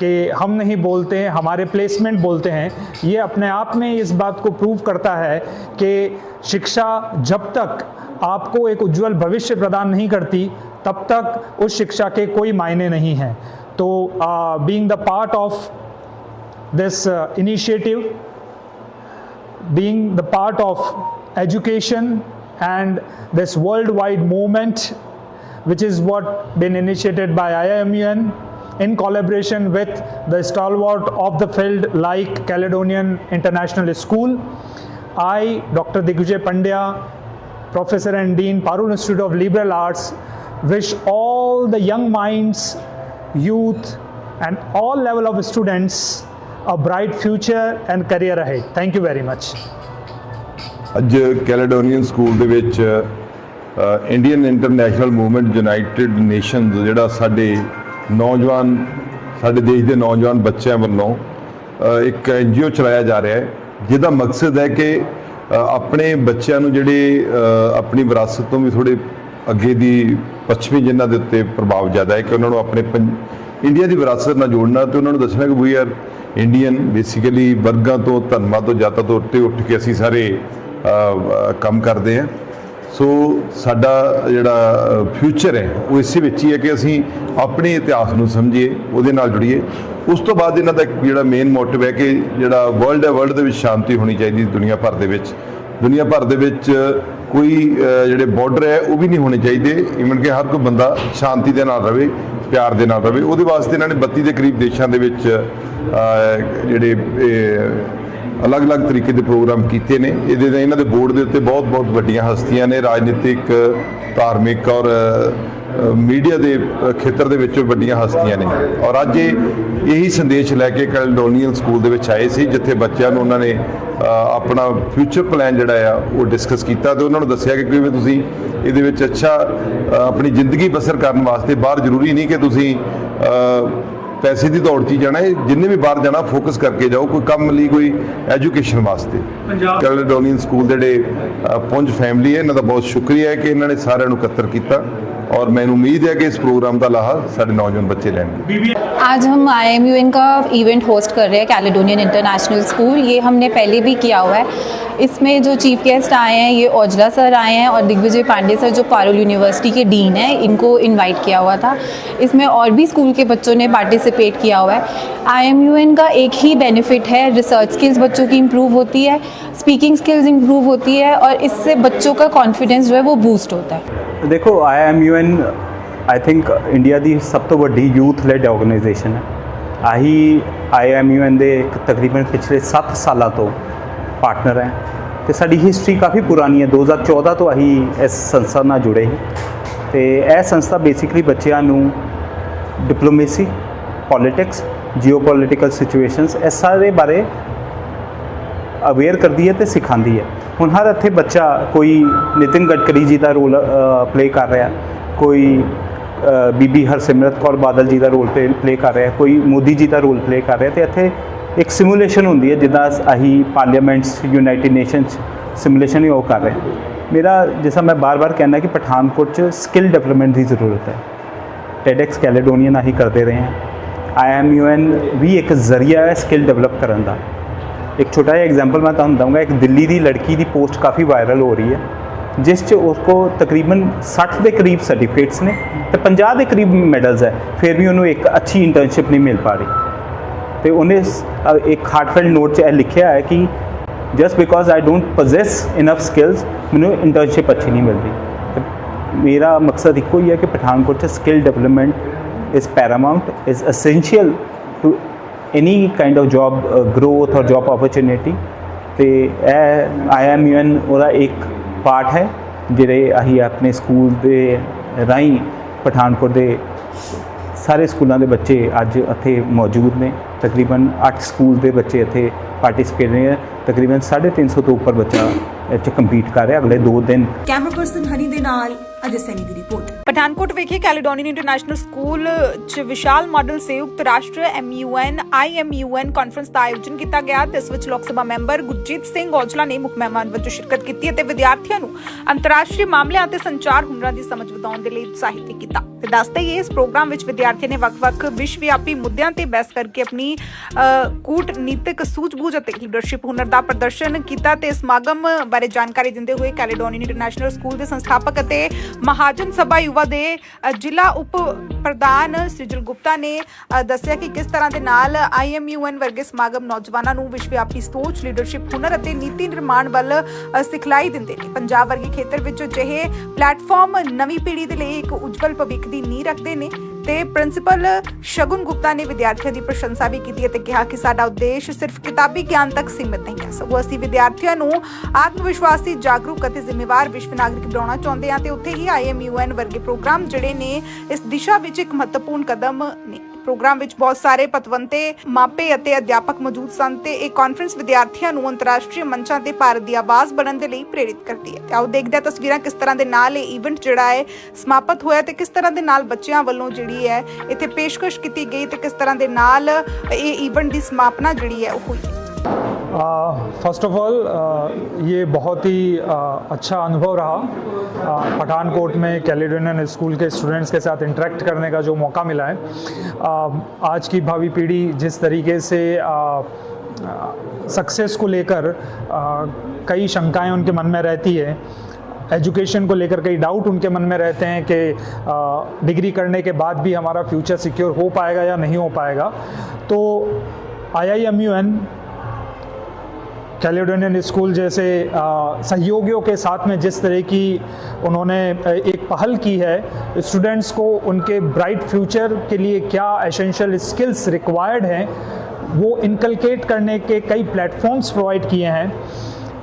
कि हम नहीं बोलते हैं, हमारे प्लेसमेंट बोलते हैं, ये अपने आप में इस बात को प्रूव करता है कि शिक्षा जब तक आपको एक उज्जवल भविष्य प्रदान नहीं करती, तब तक उस शिक्षा के कोई मायने नहीं हैं। तो being the part of this initiative initiative the part of education education and this worldwide movement which is what been initiated by IIMUN in collaboration with the stalwart of the field like Caledonian International School. I, Dr. Digvijay Pandya, Professor and Dean, Parul Institute of Liberal Arts, wish all the young minds, youth, and all level of students a bright future and career ahead. Thank you very much. ਅੱਜ ਕੈਲੇਡੋਨੀਅਨ school ਦੇ ਵਿੱਚ Indian international movement united nations ਜਿਹੜਾ ਸਾਡੇ ਨੌਜਵਾਨ ਸਾਡੇ ਦੇਸ਼ ਦੇ ਨੌਜਵਾਨ ਬੱਚਿਆਂ ਵੱਲੋਂ ਅ, ਇੱਕ ਐਨਜੀਓ ਚਲਾਇਆ ਜਾ ਰਿਹਾ ਹੈ ਜਿਹਦਾ ਮਕਸਦ ਹੈ ਕਿ ਆਪਣੇ ਬੱਚਿਆਂ ਨੂੰ ਜਿਹੜੇ ਆਪਣੀ ਵਿਰਾਸਤ ਤੋਂ ਵੀ ਥੋੜੇ ਅੱਗੇ ਦੀ ਪੱਛਮੀ ਜਿਨ੍ਹਾਂ ਦੇ ਉੱਤੇ ਪ੍ਰਭਾਵ ਜ਼ਿਆਦਾ ਹੈ ਕਿ ਉਹਨਾਂ ਨੂੰ ਆਪਣੇ ਪੰਜ- ਇੰਡੀਆ ਦੀ ਵਿਰਾਸਤ ਨਾਲ ਜੋੜਨਾ ਤੇ ਉਹਨਾਂ ਨੂੰ ਦੱਸਣਾ ਕਿ ਵੀ ਆਰ ਇੰਡੀਅਨ ਬੇਸਿਕਲੀ ਵਰਗਾਂ ਤੋਂ ਧਰਮਾਂ ਤੋਂ ਜਾਤਾਂ ਤੋਂ ਉੱਤੇ ਉੱਠ ਕੇ ਅਸੀਂ ਸਾਰੇ ਕੰਮ ਕਰਦੇ ਹਾਂ। ਸੋ ਸਾਡਾ ਜਿਹੜਾ ਫਿਊਚਰ ਹੈ, ਉਹ ਇਸੇ ਵਿੱਚ ਹੀ ਹੈ ਕਿ ਅਸੀਂ ਆਪਣੇ ਇਤਿਹਾਸ ਨੂੰ ਸਮਝੀਏ, ਉਹਦੇ ਨਾਲ ਜੁੜੀਏ। ਉਸ ਤੋਂ ਬਾਅਦ ਇਹਨਾਂ ਦਾ ਇੱਕ ਜਿਹੜਾ ਮੇਨ ਮੋਟਿਵ ਹੈ ਕਿ ਜਿਹੜਾ ਵਰਲਡ ਹੈ ਵਰਲਡ ਦੇ ਵਿੱਚ ਸ਼ਾਂਤੀ ਹੋਣੀ ਚਾਹੀਦੀ ਦੁਨੀਆ ਭਰ ਦੇ ਵਿੱਚ। ਦੁਨੀਆ ਭਰ ਦੇ ਵਿੱਚ ਕੋਈ ਜਿਹੜੇ ਬਾਰਡਰ ਹੈ, ਉਹ ਵੀ ਨਹੀਂ ਹੋਣੇ ਚਾਹੀਦੇ। ਇਵਨ ਕਿ ਹਰ ਕੋਈ ਬੰਦਾ ਸ਼ਾਂਤੀ ਦੇ ਨਾਲ ਰਹੇ ਪਿਆਰ ਦੇ ਨਾਲ ਰਹੇ ਉਹਦੇ ਵਾਸਤੇ ਇਹਨਾਂ ਨੇ 32 ਦੇ ਕਰੀਬ ਦੇਸ਼ਾਂ ਦੇ ਵਿੱਚ ਜਿਹੜੇ ਅਲੱਗ-ਅਲੱਗ ਤਰੀਕੇ ਦੇ ਪ੍ਰੋਗਰਾਮ ਕੀਤੇ ਨੇ। ਇਹਦੇ ਦੇ ਇਹਨਾਂ ਦੇ ਬੋਰਡ ਦੇ ਉੱਤੇ ਬਹੁਤ-ਬਹੁਤ ਵੱਡੀਆਂ ਹਸਤੀਆਂ ਨੇ। ਰਾਜਨੀਤਿਕ, ਧਾਰਮਿਕ ਔਰ ਮੀਡੀਆ ਦੇ ਖੇਤਰ ਦੇ ਵਿੱਚ ਵੱਡੀਆਂ ਹਸਤੀਆਂ ਨੇ। ਔਰ ਅੱਜ ਇਹ, ਇਹੀ ਸੰਦੇਸ਼ ਲੈ ਕੇ ਕੈਲਡੋਨੀਅਨ ਸਕੂਲ ਦੇ ਵਿੱਚ ਆਏ ਸੀ, ਜਿੱਥੇ ਬੱਚਿਆਂ ਨੂੰ ਉਹਨਾਂ ਨੇ ਆਪਣਾ ਫਿਊਚਰ ਪਲਾਨ ਜਿਹੜਾ ਆ, ਉਹ ਡਿਸਕਸ ਕੀਤਾ ਤੇ ਉਹਨਾਂ ਨੂੰ ਦੱਸਿਆ ਕਿ ਕਿਵੇਂ ਤੁਸੀਂ ਇਹਦੇ ਵਿੱਚ ਅੱਛਾ ਆਪਣੀ ਜ਼ਿੰਦਗੀ ਬਸਰ ਕਰਨ ਵਾਸਤੇ ਬਾਹਰ ਜ਼ਰੂਰੀ ਨਹੀਂ ਕਿ ਤੁਸੀਂ ਪੈਸੇ ਦੀ ਦੌੜ 'ਚ ਜਾਣਾ ਹੈ। ਜਿੰਨੇ ਵੀ ਬਾਹਰ ਜਾਣਾ ਫੋਕਸ ਕਰਕੇ ਜਾਓ। ਕੋਈ ਕੰਮ ਲਈ ਕੋਈ ਐਜੂਕੇਸ਼ਨ ਵਾਸਤੇ। ਕੈਲੇਡੋਨੀਅਨ ਸਕੂਲ ਦੇ ਜਿਹੜੇ ਪੁੰਜ ਫੈਮਿਲੀ ਹੈ ਇਹਨਾਂ ਦਾ ਬਹੁਤ ਸ਼ੁਕਰੀਆ ਹੈ ਕਿ ਇਹਨਾਂ ਨੇ ਸਾਰਿਆਂ ਨੂੰ ਇਕੱਤਰ ਕੀਤਾ। और मैं उम्मीद है कि इस प्रोग्राम का लाहा साढ़े नौजवान बच्चे लेंगे। आज हम आई एम यू एन का इवेंट होस्ट कर रहे हैं कैलिडोनियन इंटरनेशनल स्कूल ये हमने पहले भी किया हुआ है। इसमें जो चीफ गेस्ट आए हैं, ये ओजला सर आए हैं और दिग्विजय पांडे सर जो पारुल यूनिवर्सिटी के डीन हैं, इनको इनवाइट किया हुआ था। इसमें और भी स्कूल के बच्चों ने पार्टिसिपेट किया हुआ है। आई एम यू एन का एक ही बेनिफिट है रिसर्च स्किल्स बच्चों की इम्प्रूव होती है स्पीकिंग स्किल्स इम्प्रूव होती है और इससे बच्चों का कॉन्फिडेंस जो है वो बूस्ट होता है। ਦੇਖੋ I M U IMUN I think India ਦੀ ਸਭ ਤੋਂ ਵੱਡੀ ਯੂਥ ਲੈਡ ਆਰਗੇਨਾਈਜੇਸ਼ਨ ਹੈ। ਆਹੀ ਆਈਐਮਯੂਐਨ ਦੇ ਇੱਕ ਤਕਰੀਬਨ ਪਿਛਲੇ 7 ਸਾਲਾਂ ਤੋਂ ਪਾਰਟਨਰ ਹੈ। ਤੇ ਸਾਡੀ ਹਿਸਟਰੀ ਕਾਫੀ ਪੁਰਾਣੀ ਹੈ। 2014 ਤੋਂ ਅਸੀਂ ਇਸ ਸੰਸਥਾ ਨਾਲ ਜੁੜੇ ਹਾਂ ਤੇ ਇਹ ਸੰਸਥਾ ਬੇਸਿਕਲੀ ਬੱਚਿਆਂ ਨੂੰ ਡਿਪਲੋਮੇਸੀ ਪੋਲਿਟਿਕਸ ਜੀਓਪੋਲਿਟੀਕਲ ਸਿਚੁਏਸ਼ਨਸ ਇਹ ਸਾਰੇ ਬਾਰੇ ਅਵੇਅਰ ਕਰਦੀ ਹੈ ਤੇ ਸਿਖਾਉਂਦੀ ਹੈ। ਹੁਣ ਹਰ ਇੱਥੇ ਬੱਚਾ ਕੋਈ ਨਿਤਿਨ ਗਡਕਰੀ ਜੀ ਦਾ ਰੋਲ ਪਲੇ ਕਰ ਰਿਹਾ, ਕੋਈ ਬੀਬੀ ਹਰਸਿਮਰਤ ਕੌਰ ਬਾਦਲ ਜੀ ਦਾ ਰੋਲ ਪਲੇ ਕਰ ਰਿਹਾ, ਕੋਈ ਮੋਦੀ ਜੀ ਦਾ ਰੋਲ ਪਲੇ ਕਰ ਰਿਹਾ ਤੇ ਇੱਥੇ ਇੱਕ ਸਿਮੂਲੇਸ਼ਨ ਹੁੰਦੀ ਹੈ ਜਿੱਦਾਂ ਅਸੀਂ ਪਾਰਲੀਮੈਂਟਸ ਯੂਨਾਈਟਿਡ ਨੇਸ਼ਨਸ ਸਿਮੂਲੇਸ਼ਨ ਹੀ ਉਹ ਕਰ ਰਹੇ। ਮੇਰਾ ਜਿਸਾ ਮੈਂ ਬਾਰ-ਬਾਰ ਕਹਿੰਦਾ ਕਿ ਪਠਾਨਕੋਟ 'ਚ ਸਕਿੱਲ ਡਿਵੈਲਪਮੈਂਟ ਦੀ ਜ਼ਰੂਰਤ ਹੈ। ਟੈਡੈਕਸ ਕੈਲੇਡੋਨੀਅਨ ਆਹੀ ਕਰਦੇ ਰਹੇ ਹਾਂ। ਆਈਐਮਯੂਐਨ ਵੀ ਇੱਕ ਜ਼ਰੀਆ ਹੈ ਸਕਿੱਲ ਡਿਵੈਲਪ ਕਰਨ ਦਾ। ਇੱਕ ਛੋਟਾ ਜਿਹਾ ਐਗਜ਼ਾਮਪਲ ਮੈਂ ਤੁਹਾਨੂੰ ਦਊਂਗਾ, ਇੱਕ ਦਿੱਲੀ ਦੀ ਲੜਕੀ ਦੀ ਪੋਸਟ ਕਾਫੀ ਵਾਇਰਲ ਹੋ ਰਹੀ ਹੈ, ਜਿਸ 'ਚ ਉਸ ਕੋ ਤਕਰੀਬਨ 60 ਦੇ ਕਰੀਬ ਸਰਟੀਫਿਕੇਟਸ ਨੇ ਤੇ 50 ਦੇ ਕਰੀਬ ਮੈਡਲਸ ਹੈ, ਫਿਰ ਵੀ ਉਹਨੂੰ ਇੱਕ ਅੱਛੀ ਇੰਟਰਨਸ਼ਿਪ ਨਹੀਂ ਮਿਲ ਪਾ ਰਹੀ। ਤੇ ਉਹਨੇ ਇੱਕ ਹਾਰਟਫੈਲਟ ਨੋਟ 'ਚ ਇਹ ਲਿਖਿਆ ਹੈ ਕਿ just because I don't possess enough skills ਮੈਨੂੰ ਇੰਟਰਨਸ਼ਿਪ ਅੱਛੀ ਨਹੀਂ ਮਿਲਦੀ। ਤੇ ਮੇਰਾ ਮਕਸਦ ਇੱਕੋ ਹੀ ਹੈ ਕਿ ਪਠਾਨਕੋਟ 'ਚ skill development is paramount is essential to any kind of job growth ਔਰ ਜੌਬ ਓਪਰਚੁਨਿਟੀ ਤੇ ਇਹ ਆਈਐਮਯੂਐਨ ਉਹਦਾ ਇੱਕ ਪਾਰਟ ਹੈ ਜਿਹੜੇ ਅਸੀਂ ਆਪਣੇ ਸਕੂਲ ਦੇ ਰਾਹੀਂ ਪਠਾਨਕੋਟ ਦੇ ਸਾਰੇ ਸਕੂਲਾਂ ਦੇ ਬੱਚੇ ਅੱਜ ਇੱਥੇ ਮੌਜੂਦ ਨੇ ਤਕਰੀਬਨ 8 ਸਕੂਲ ਦੇ ਬੱਚੇ ਇੱਥੇ ਪਾਰਟਿਸਿਪੇਟ ਨੇ ਤਕਰੀਬਨ 350 ਤੋਂ ਉੱਪਰ ਬੱਚਾ 'ਚ ਕੰਪੀਟ ਕਰ ਰਿਹਾ ਅਗਲੇ 2 ਦਿਨ। ਕੈਮਰਾ ਪਰਸਨ ਹਨੀ ਦੇ ਨਾਲ ਅਜੇ ਸੈਨੀ ਦੀ ਰਿਪੋਰਟ। ਪਠਾਨਕੋਟ ਵਿਖੇ ਕੈਲੀਡੋਨੀਅਨ ਇੰਟਰਨੈਸ਼ਨਲ ਸਕੂਲ ਚ ਵਿਸ਼ਾਲ ਮਾਡਲ ਸੰਯੁਕਤ ਰਾਸ਼ਟਰ ਐਮਯੂਐਨ ਆਈਐਮਯੂਐਨ ਕਾਨਫਰੰਸ ਦਾ ਆਯੋਜਨ ਕੀਤਾ ਗਿਆ। ਇਸ ਵਿੱਚ ਲੋਕ ਸਭਾ ਮੈਂਬਰ ਗੁਰਜੀਤ ਸਿੰਘ ਔਜਲਾ ਨੇ ਮੁੱਖ ਮਹਿਮਾਨ ਵਜੋਂ ਸ਼ਿਰਕਤ ਕੀਤੀ ਅਤੇ ਵਿਦਿਆਰਥੀਆਂ ਨੂੰ ਅੰਤਰਰਾਸ਼ਟਰੀ ਮਾਮਲਿਆਂ ਅਤੇ ਸੰਚਾਰ ਹੁਨਰਾਂ ਦੀ ਸਮਝ ਵਧਾਉਣ ਦੇ ਲਈ ਉਤਸ਼ਾਹਿਤ ਕੀਤਾ। ਤੇ ਦੱਸਦੇ ਹੀ ਇਸ ਪ੍ਰੋਗਰਾਮ ਵਿੱਚ ਵਿਦਿਆਰਥੀਆਂ ਨੇ ਵੱਖ-ਵੱਖ ਵਿਸ਼ਵਵਿਆਪੀ ਮੁੱਦਿਆਂ ਤੇ ਬਹਿਸ ਕਰਕੇ ਆਪਣੀ ਕੂਟਨੀਤਿਕ ਸੂਝ-ਬੂਝ ਅਤੇ ਲੀਡਰਸ਼ਿਪ ਹੁਨਰ ਦਾ ਪ੍ਰਦਰਸ਼ਨ ਕੀਤਾ ਤੇ ਸਮਾਗਮ ਬਾਰੇ ਜਾਣਕਾਰੀ ਦਿੰਦੇ ਹੋਏ ਕੈਲੀਡੋਨੀਅਨ ਇੰਟਰਨੈਸ਼ਨਲ ਸਕੂਲ ਦੇ ਸੰਸਥਾਪਕ ਅਤੇ ਮਹਾਜਨ ਸਭਾ ਯੁਵਾ ਦੇ ਜ਼ਿਲ੍ਹਾ ਉਪ ਪ੍ਰਧਾਨ ਸ੍ਰੀਜਲ ਗੁਪਤਾ ਨੇ ਦੱਸਿਆ ਕਿ ਕਿਸ ਤਰ੍ਹਾਂ ਦੇ ਨਾਲ ਆਈਐਮਯੂਐਨ ਵਰਗੇ ਸਮਾਗਮ ਨੌਜਵਾਨਾਂ ਨੂੰ ਵਿਸ਼ਵਵਿਆਪੀ ਸੋਚ, ਲੀਡਰਸ਼ਿਪ, ਹੁਨਰ ਅਤੇ ਨੀਤੀ ਨਿਰਮਾਣ ਵੱਲ ਸਿਖਲਾਈ ਦਿੰਦੇ ਨੇ। ਪੰਜਾਬ ਵਰਗੇ ਖੇਤਰ ਵਿੱਚ ਅਜਿਹੇ ਪਲੇਟਫਾਰਮ ਨਵੀਂ ਪੀੜ੍ਹੀ ਦੇ ਲਈ ਇੱਕ ਉਜਵਲ ਭਵਿੱਖ ਦੀ ਨੀਂਹ ਰੱਖਦੇ ਨੇ। ਤੇ ਪ੍ਰਿੰਸੀਪਲ ਸ਼ਗੁਨ ਗੁਪਤਾ ਨੇ ਵਿਦਿਆਰਥੀਆਂ ਦੀ ਪ੍ਰਸ਼ੰਸਾ ਵੀ ਕੀਤੀ ਅਤੇ ਕਿਹਾ ਕਿ ਸਾਡਾ ਉਦੇਸ਼ ਸਿਰਫ ਕਿਤਾਬੀ ਗਿਆਨ ਤੱਕ ਸੀਮਿਤ ਨਹੀਂ ਹੈ। ਸਗੋਂ ਅਸੀਂ ਵਿਦਿਆਰਥੀਆਂ ਨੂੰ ਆਤਮ ਵਿਸ਼ਵਾਸੀ ਜਾਗਰੂਕ ਅਤੇ ਜ਼ਿੰਮੇਵਾਰ ਵਿਸ਼ਵ ਨਾਗਰਿਕ ਬਣਾਉਣਾ ਚਾਹੁੰਦੇ ਹਾਂ ਤੇ ਉੱਥੇ ਹੀ ਆਈਐਮਯੂਐਨ ਵਰਗੇ ਪ੍ਰੋਗਰਾਮ ਜਿਹੜੇ ਨੇ, ਇਸ ਦਿਸ਼ਾ ਵਿੱਚ ਇੱਕ ਮਹੱਤਵਪੂਰਨ ਕਦਮ ਨੇ। ਪ੍ਰੋਗਰਾਮ ਵਿੱਚ ਬਹੁਤ ਸਾਰੇ ਪਤਵੰਤੇ, ਮਾਪੇ ਅਤੇ ਅਧਿਆਪਕ ਮੌਜੂਦ ਸਨ ਤੇ ਇਹ ਕਾਨਫਰੰਸ ਵਿਦਿਆਰਥੀਆਂ ਨੂੰ ਅੰਤਰਰਾਸ਼ਟਰੀ ਮੰਚਾਂ ਤੇ ਭਾਰਤ ਦੀ ਆਵਾਜ਼ ਬਣਨ ਦੇ ਲਈ ਪ੍ਰੇਰਿਤ ਕਰਦੀ ਹੈ। ਤੇ ਆਓ ਦੇਖਦੇ ਹਾਂ ਤਸਵੀਰਾਂ ਕਿਸ ਤਰ੍ਹਾਂ ਦੇ ਨਾਲ ਇਹ ਇਵੈਂਟ ਜਿਹੜਾ ਹੈ ਸਮਾਪਤ ਹੋਇਆ ਤੇ ਕਿਸ ਤਰ੍ਹਾਂ ਦੇ ਨਾਲ ਬੱਚਿਆਂ ਵੱਲੋਂ ਜਿਹੜੀ ਹੈ ਇੱਥੇ ਪੇਸ਼ਕਸ਼ ਕੀਤੀ ਗਈ ਤੇ ਕਿਸ ਤਰ੍ਹਾਂ ਦੇ ਨਾਲ ਇਹ ਇਵੈਂਟ ਦੀ ਸਮਾਪਨਾ ਜਿਹੜੀ ਹੈ ਉਹ ਹੋਈ फर्स्ट ऑफ ऑल ये बहुत ही uh, अच्छा अनुभव रहा uh, पठानकोट में कैलिडोनियन स्कूल के स्टूडेंट्स के साथ इंटरेक्ट करने का जो मौका मिला है uh, आज की भावी पीढ़ी जिस तरीके से सक्सेस को लेकर uh, कई शंकाएं उनके मन में रहती है एजुकेशन को लेकर कई डाउट उनके मन में रहते हैं कि डिग्री करने के बाद भी हमारा फ्यूचर सिक्योर हो पाएगा या नहीं हो पाएगा। तो I I M U N Caledonian school जैसे सहयोगियों के साथ में जिस तरह की उन्होंने एक पहल की है स्टूडेंट्स को उनके ब्राइट फ्यूचर के लिए क्या एसेंशियल स्किल्स रिक्वायर्ड हैं, वो इनकलकेट करने के कई प्लेटफॉर्म्स प्रोवाइड किए हैं।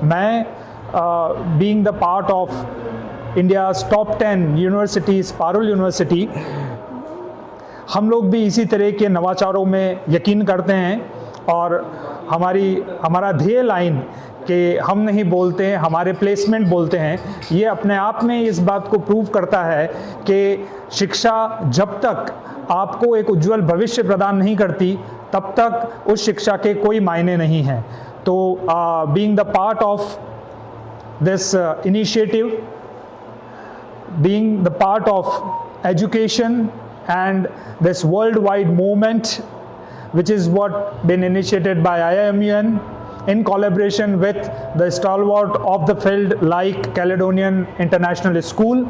मैं being the part of India's top ten universities Parul university हम लोग भी इसी तरह के नवाचारों में यकीन करते हैं और हमारी, हमारा ध्येय लाइन कि हम नहीं बोलते हैं, हमारे प्लेसमेंट बोलते हैं, ये अपने आप में इस बात को प्रूव करता है कि शिक्षा जब तक आपको एक उज्जवल भविष्य प्रदान नहीं करती, तब तक उस शिक्षा के कोई मायने नहीं हैं। तो being the part of this uh, initiative being the part of education and this worldwide movement which is what been initiated by IIMUN in collaboration with the stalwart of the field like Caledonian International School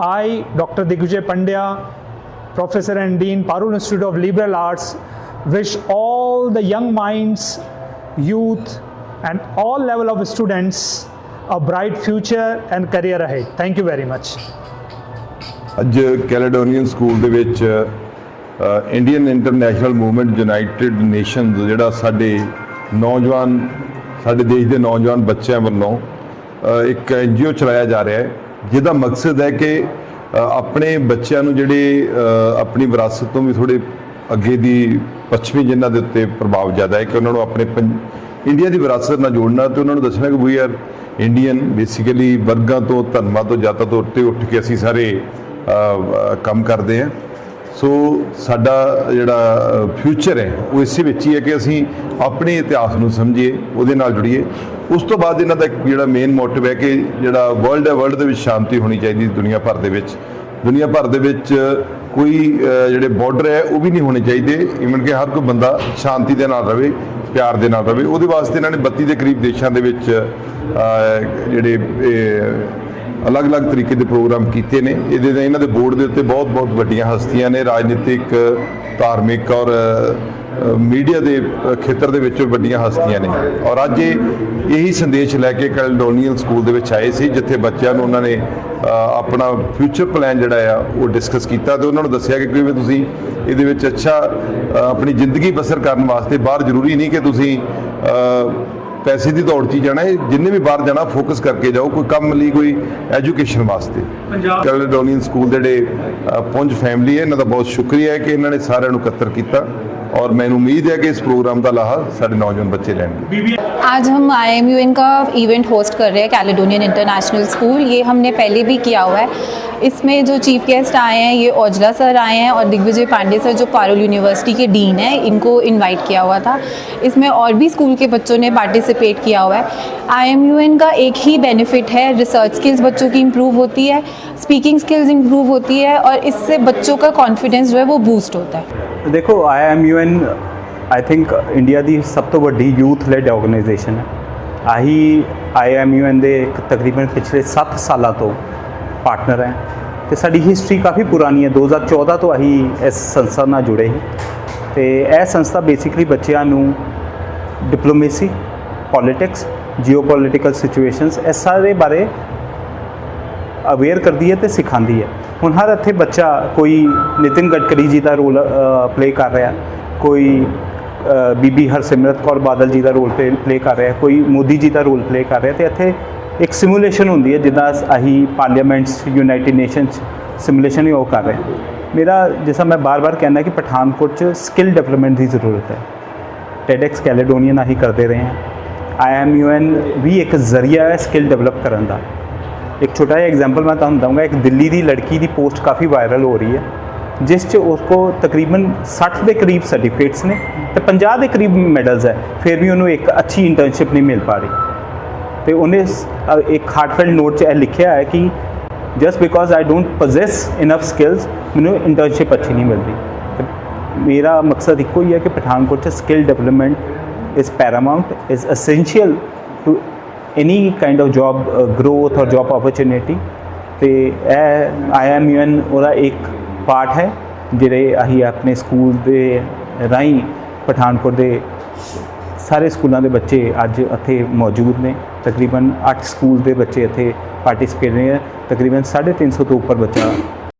I Dr. Digvijay Pandya Professor and Dean Parul Institute of Liberal Arts wish all the young minds youth and all level of students a bright future and career ahead. Thank you very much. ਅੱਜ ਕੈਲੇਡੋਨੀਅਨ school ਦੇ ਵਿੱਚ Indian international movement united nations ਜਿਹੜਾ ਸਾਡੇ ਨੌਜਵਾਨ ਸਾਡੇ ਦੇਸ਼ ਦੇ ਨੌਜਵਾਨ ਬੱਚਿਆਂ ਵੱਲੋਂ ਅ, ਇੱਕ ਐਨਜੀਓ ਚਲਾਇਆ ਜਾ ਰਿਹਾ ਹੈ ਜਿਹਦਾ ਮਕਸਦ ਹੈ ਕਿ ਆਪਣੇ ਬੱਚਿਆਂ ਨੂੰ ਜਿਹੜੇ ਆਪਣੀ ਵਿਰਾਸਤ ਤੋਂ ਵੀ ਥੋੜੇ ਅੱਗੇ ਦੀ ਪੱਛਮੀ ਜਿਨ੍ਹਾਂ ਦੇ ਉੱਤੇ ਪ੍ਰਭਾਵ ਜ਼ਿਆਦਾ ਹੈ ਕਿ ਉਹਨਾਂ ਨੂੰ ਆਪਣੇ ਪੰਜ- ਇੰਡੀਆ ਦੀ ਵਿਰਾਸਤ ਨਾਲ ਜੋੜਨਾ ਤੇ ਉਹਨਾਂ ਨੂੰ ਦੱਸਣਾ ਕਿ ਵੀ ਆਰ ਇੰਡੀਅਨ ਬੇਸਿਕਲੀ ਵਰਗਾਂ ਤੋਂ, ਧਰਮਾਂ ਤੋਂ, ਜਾਤਾਂ ਤੋਂ ਉੱਤੇ ਉੱਠ ਕੇ ਅਸੀਂ ਸਾਰੇ ਕੰਮ ਕਰਦੇ ਹਾਂ। ਸੋ ਸਾਡਾ ਜਿਹੜਾ ਫਿਊਚਰ ਹੈ, ਉਹ ਇਸੇ ਵਿੱਚ ਹੀ ਹੈ ਕਿ ਅਸੀਂ ਆਪਣੇ ਇਤਿਹਾਸ ਨੂੰ ਸਮਝੀਏ, ਉਹਦੇ ਨਾਲ ਜੁੜੀਏ। ਉਸ ਤੋਂ ਬਾਅਦ ਇਹਨਾਂ ਦਾ ਇੱਕ ਜਿਹੜਾ ਮੇਨ ਮੋਟਿਵ ਹੈ ਕਿ ਜਿਹੜਾ ਵਰਲਡ ਹੈ ਵਰਲਡ ਦੇ ਵਿੱਚ ਸ਼ਾਂਤੀ ਹੋਣੀ ਚਾਹੀਦੀ ਦੁਨੀਆ ਭਰ ਦੇ ਵਿੱਚ। ਦੁਨੀਆ ਭਰ ਦੇ ਵਿੱਚ ਕੋਈ ਜਿਹੜੇ ਬਾਰਡਰ ਹੈ, ਉਹ ਵੀ ਨਹੀਂ ਹੋਣੇ ਚਾਹੀਦੇ। ਇਵਨ ਕਿ ਹਰ ਕੋਈ ਬੰਦਾ ਸ਼ਾਂਤੀ ਦੇ ਨਾਲ ਰਹੇ ਪਿਆਰ ਦੇ ਨਾਲ ਰਵੇ। ਉਹਦੇ ਵਾਸਤੇ ਇਹਨਾਂ ਨੇ 32 ਦੇ ਕਰੀਬ ਦੇਸ਼ਾਂ ਦੇ ਵਿੱਚ ਜਿਹੜੇ ਅਲੱਗ-ਅਲੱਗ ਤਰੀਕੇ ਦੇ ਪ੍ਰੋਗਰਾਮ ਕੀਤੇ ਨੇ। ਇਹਦੇ ਦੇ ਇਹਨਾਂ ਦੇ ਬੋਰਡ ਦੇ ਉੱਤੇ ਬਹੁਤ-ਬਹੁਤ ਵੱਡੀਆਂ ਹਸਤੀਆਂ ਨੇ। ਰਾਜਨੀਤਿਕ, ਧਾਰਮਿਕ ਔਰ ਮੀਡੀਆ ਦੇ ਖੇਤਰ ਦੇ ਵਿੱਚ ਵੱਡੀਆਂ ਹਸਤੀਆਂ ਨੇ। ਔਰ ਅੱਜ ਇਹ ਇਹੀ ਸੰਦੇਸ਼ ਲੈ ਕੇ ਕੈਲਡੋਨੀਅਨ ਸਕੂਲ ਦੇ ਵਿੱਚ ਆਏ ਸੀ, ਜਿੱਥੇ ਬੱਚਿਆਂ ਨੂੰ ਉਹਨਾਂ ਨੇ ਆਪਣਾ ਫਿਊਚਰ ਪਲਾਨ ਜਿਹੜਾ ਆ, ਉਹ ਡਿਸਕਸ ਕੀਤਾ ਤੇ ਉਹਨਾਂ ਨੂੰ ਦੱਸਿਆ ਕਿ ਕਿਵੇਂ ਤੁਸੀਂ ਇਹਦੇ ਵਿੱਚ ਅੱਛਾ ਆਪਣੀ ਜ਼ਿੰਦਗੀ ਬਸਰ ਕਰਨ ਵਾਸਤੇ ਬਾਹਰ ਜ਼ਰੂਰੀ ਨਹੀਂ ਕਿ ਤੁਸੀਂ ਪੈਸੇ ਦੀ ਦੌੜ 'ਚ ਜਾਣਾ ਹੈ। ਜਿੰਨੇ ਵੀ ਬਾਹਰ ਜਾਣਾ ਫੋਕਸ ਕਰਕੇ ਜਾਓ। ਕੋਈ ਕੰਮ ਲਈ ਕੋਈ ਐਜੂਕੇਸ਼ਨ ਵਾਸਤੇ। ਕੈਲੇਡੋਨੀਅਨ ਸਕੂਲ ਦੇ ਜਿਹੜੇ ਪੁੰਜ ਫੈਮਿਲੀ ਹੈ ਇਹਨਾਂ ਦਾ ਬਹੁਤ ਸ਼ੁਕਰੀਆ ਹੈ ਕਿ ਇਹਨਾਂ ਨੇ ਸਾਰਿਆਂ ਨੂੰ ਇਕੱਤਰ ਕੀਤਾ। और मैंने उम्मीद है कि इस प्रोग्राम का लाहा साढ़े नौजवान बच्चे लेंगे। आज हम आई एम यू एन का इवेंट होस्ट कर रहे हैं कैलिडोनियन इंटरनेशनल स्कूल ये हमने पहले भी किया हुआ है। इसमें जो चीफ गेस्ट आए हैं, ये ओजला सर आए हैं और दिग्विजय पांडे सर, जो पारुल यूनिवर्सिटी के डीन हैं, इनको इनवाइट किया हुआ था। इसमें और भी स्कूल के बच्चों ने पार्टिसिपेट किया हुआ है। आई एम यू एन का एक ही बेनिफिट है रिसर्च स्किल्स बच्चों की इम्प्रूव होती है स्पीकिंग स्किल्स इम्प्रूव होती है और इससे बच्चों का कॉन्फिडेंस जो है वो बूस्ट होता है। ਦੇਖੋ I M U IMUN I think India ਦੀ ਸਭ ਤੋਂ ਵੱਡੀ ਯੂਥ ਲੈਡ ਆਰਗੇਨਾਈਜੇਸ਼ਨ ਹੈ। ਆਹੀ ਆਈਐਮਯੂਐਨ ਦੇ ਤਕਰੀਬਨ ਪਿਛਲੇ 7 ਸਾਲਾਂ ਤੋਂ ਪਾਰਟਨਰ ਹੈ। ਤੇ ਸਾਡੀ ਹਿਸਟਰੀ ਕਾਫੀ ਪੁਰਾਣੀ ਹੈ। 2014 ਤੋਂ ਅਸੀਂ ਇਸ ਸੰਸਥਾ ਨਾਲ ਜੁੜੇ ਸੀ। ਤੇ ਇਹ ਸੰਸਥਾ ਬੇਸਿਕਲੀ ਬੱਚਿਆਂ ਨੂੰ ਡਿਪਲੋਮੇਸੀ ਪੋਲਿਟਿਕਸ ਜੀਓਪੋਲਿਟੀਕਲ ਸਿਚੁਏਸ਼ਨਸ ਇਹ ਸਾਰੇ ਬਾਰੇ ਅਵੇਅਰ ਕਰਦੀ ਹੈ ਤੇ ਸਿਖਾਉਂਦੀ ਹੈ। ਹੁਣ ਹਰ ਇੱਥੇ ਬੱਚਾ ਕੋਈ ਨਿਤਿਨ ਗਡਕਰੀ ਜੀ ਦਾ ਰੋਲ ਪਲੇ ਕਰ ਰਿਹਾ, ਕੋਈ ਬੀਬੀ ਹਰਸਿਮਰਤ ਕੌਰ ਬਾਦਲ ਜੀ ਦਾ ਰੋਲ ਪਲੇ ਕਰ ਰਿਹਾ, ਕੋਈ ਮੋਦੀ ਜੀ ਦਾ ਰੋਲ ਪਲੇ ਕਰ ਰਿਹਾ ਤੇ ਇੱਥੇ ਇੱਕ ਸਿਮੂਲੇਸ਼ਨ ਹੁੰਦੀ ਹੈ ਜਿੱਦਾਂ ਅਸੀਂ ਪਾਰਲੀਮੈਂਟਸ ਯੂਨਾਈਟਿਡ ਨੇਸ਼ਨਸ ਸਿਮੂਲੇਸ਼ਨ ਹੀ ਉਹ ਕਰ ਰਹੇ। ਹਾਂ। ਮੇਰਾ ਜਿਵੇਂ ਮੈਂ ਬਾਰ-ਬਾਰ ਕਹਿੰਦਾ ਕਿ ਪਠਾਨਕੋਟ 'ਚ ਸਕਿੱਲ ਡਿਵੈਲਪਮੈਂਟ ਦੀ ਜ਼ਰੂਰਤ ਹੈ। ਟੈਡੈਕਸ ਕੈਲੇਡੋਨੀਅਨ ਆਹੀ ਕਰਦੇ ਰਹੇ ਹਾਂ। ਆਈਐਮਯੂਐਨ ਵੀ ਇੱਕ ਜ਼ਰੀਆ ਹੈ ਸਕਿੱਲ ਡਿਵੈਲਪ ਕਰਨ ਦਾ। ਇੱਕ ਛੋਟਾ ਜਿਹਾ ਐਗਜ਼ਾਮਪਲ ਮੈਂ ਤੁਹਾਨੂੰ ਦਊਂਗਾ, ਇੱਕ ਦਿੱਲੀ ਦੀ ਲੜਕੀ ਦੀ ਪੋਸਟ ਕਾਫੀ ਵਾਇਰਲ ਹੋ ਰਹੀ ਹੈ, ਜਿਸ 'ਚ ਉਸ ਕੋ ਤਕਰੀਬਨ 60 ਦੇ ਕਰੀਬ ਸਰਟੀਫਿਕੇਟਸ ਨੇ ਤੇ 50 ਦੇ ਕਰੀਬ ਮੈਡਲਸ ਹੈ, ਫਿਰ ਵੀ ਉਹਨੂੰ ਇੱਕ ਅੱਛੀ ਇੰਟਰਨਸ਼ਿਪ ਨਹੀਂ ਮਿਲ ਪਾ ਰਹੀ। ਤੇ ਉਹਨੇ ਇੱਕ ਹਾਰਟਫੈਲਟ ਨੋਟ 'ਚ ਇਹ ਲਿਖਿਆ ਹੈ ਕਿ just because I don't possess enough skills ਮੈਨੂੰ ਇੰਟਰਨਸ਼ਿਪ ਅੱਛੀ ਨਹੀਂ ਮਿਲਦੀ। ਤੇ ਮੇਰਾ ਮਕਸਦ ਇੱਕੋ ਹੀ ਹੈ ਕਿ ਪਠਾਨਕੋਟ 'ਚ skill development is paramount is essential to any kind of job growth ਔਰ ਜੌਬ ਓਪਰਚੁਨਿਟੀ ਤੇ ਇਹ ਆਈਐਮਯੂਐਨ ਉਹਦਾ ਇੱਕ ਪਾਰਟ ਹੈ, ਜਿਹੜੇ ਅਸੀਂ ਆਪਣੇ ਸਕੂਲ ਦੇ ਰਾਹੀਂ ਪਠਾਨਕੋਟ ਦੇ ਸਾਰੇ ਸਕੂਲਾਂ ਦੇ ਬੱਚੇ ਅੱਜ ਇੱਥੇ ਮੌਜੂਦ ਨੇ। ਤਕਰੀਬਨ 8 ਸਕੂਲ ਦੇ ਬੱਚੇ ਇੱਥੇ ਪਾਰਟਿਸਿਪੇਟ ਨੇ ਤਕਰੀਬਨ 350 ਤੋਂ ਉੱਪਰ ਬੱਚਾ